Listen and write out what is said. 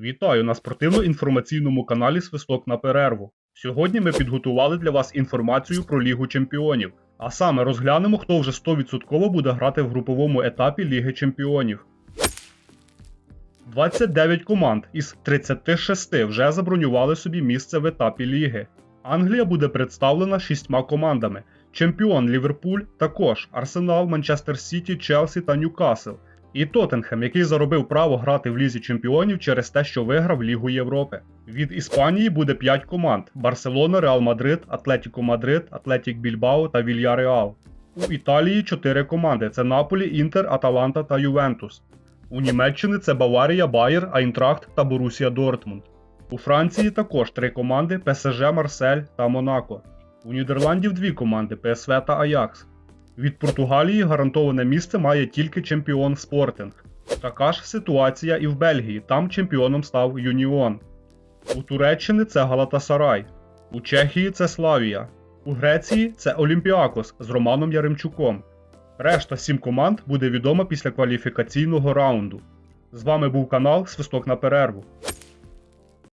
Вітаю на спортивно-інформаційному каналі Свисток на перерву. Сьогодні ми підготували для вас інформацію про Лігу Чемпіонів. А саме розглянемо, хто вже 100% буде грати в груповому етапі Ліги Чемпіонів. 29 команд із 36 вже забронювали собі місце в етапі ліги. Англія буде представлена шістьма командами. Чемпіон Ліверпуль також Арсенал, Манчестер Сіті, Челсі та Ньюкасл. І Тоттенхем, який заробив право грати в Лізі Чемпіонів через те, що виграв Лігу Європи. Від Іспанії буде 5 команд: Барселона, Реал Мадрид, Атлетіко Мадрид, Атлетік Більбао та Вільяреал. У Італії 4 команди: це Наполі, Інтер, Аталанта та Ювентус. У Німеччині це Баварія, Байер, Айнтрахт та Борусія Дортмунд. У Франції також три команди ПСЖ, Марсель та Монако. У Нідерландів дві команди ПСВ та Аякс. Від Португалії гарантоване місце має тільки чемпіон Спортинг. Така ж ситуація і в Бельгії, там чемпіоном став Юніон. У Туреччини це Галатасарай. У Чехії це Славія. У Греції це Олімпіакос з Романом Яремчуком. Решта сім команд буде відома після кваліфікаційного раунду. З вами був канал Свисток на перерву.